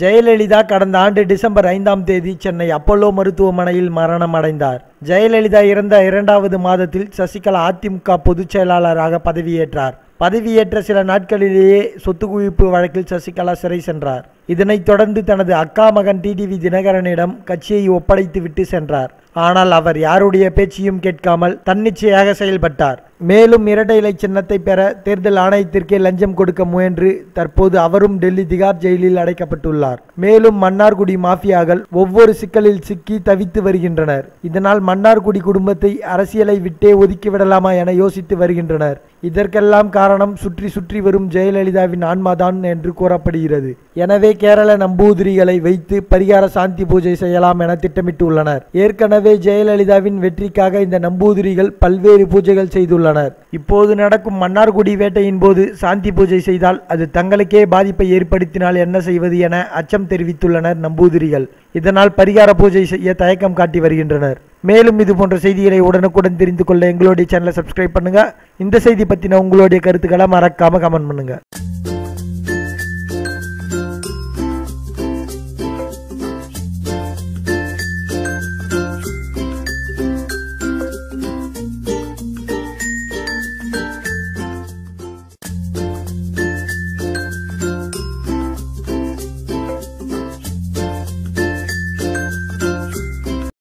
ஜெயலலிதா கடந்த ஆண்டு டிசம்பர் ஐந்தாம் தேதி சென்னை அப்பல்லோ மருத்துவமனையில் மரணம் அடைந்தார் ஜெயலலிதா இறந்த இரண்டாவது மாதத்தில் சசிகலா அதிமுக பொதுச் செயலாளராக பதவியேற்றார். பதவியேற்ற சில நாட்களிலேயே சொத்து குவிப்பு வழக்கில் சசிகலா சிறை சென்றார். இதனைத் தொடர்ந்து தனது அக்கா மகன் டிடிவி தினகரனிடம் கட்சியை ஒப்படைத்து விட்டு சென்றார். ஆனால் அவர் யாருடைய பேச்சையும் கேட்காமல் தன்னிச்சையாக செயல்பட்டார். மேலும் இரட்டை இலை சின்னத்தை பெற தேர்தல் ஆணையத்திற்கே லஞ்சம் கொடுக்க முயன்று தற்போது அவரும் டெல்லி திகார் ஜெயிலில் அடைக்கப்பட்டுள்ளார். மேலும் மன்னார்குடி மாஃபியாக்கள் ஒவ்வொரு சிக்கலில் சிக்கி தவித்து வருகின்றனர். இதனால் மன்னார்குடி குடும்பத்தை அரசியலை விட்டே ஒதுக்கிவிடலாமா என யோசித்து வருகின்றனர். இதற்கெல்லாம் காரணம் சுற்றி சுற்றி வரும் ஜெயலலிதாவின் ஆன்மாதான் என்று கூறப்படுகிறது. எனவே கேரள நம்பூதிரிகளை வைத்து பரிகார சாந்தி பூஜை செய்யலாம் என திட்டமிட்டுள்ளனர். ஏற்கனவே ஜெயலலிதாவின் வெற்றிக்காக இந்த நம்பூதிரிகள் பல்வேறு பூஜைகள் செய்துள்ளனர். இப்போது நடக்கும் மன்னார்குடி வேட்டையின் போது சாந்தி பூஜை செய்தால் அது தங்களுக்கே பாதிப்பை ஏற்படுத்தினால் என்ன செய்வது என அச்சம் தெரிவித்துள்ளனர் நம்பூதிரிகள். இதனால் பரிகார பூஜை செய்ய தயக்கம் காட்டி வருகின்றனர். மேலும் இது போன்ற செய்திகளை உடனுக்குடன் தெரிந்து கொள்ள எங்களுடைய சேனலை சப்ஸ்கிரைப் பண்ணுங்க. இந்த செய்தி பற்றின உங்களுடைய கருத்துக்களை மறக்காம கமெண்ட் பண்ணுங்க.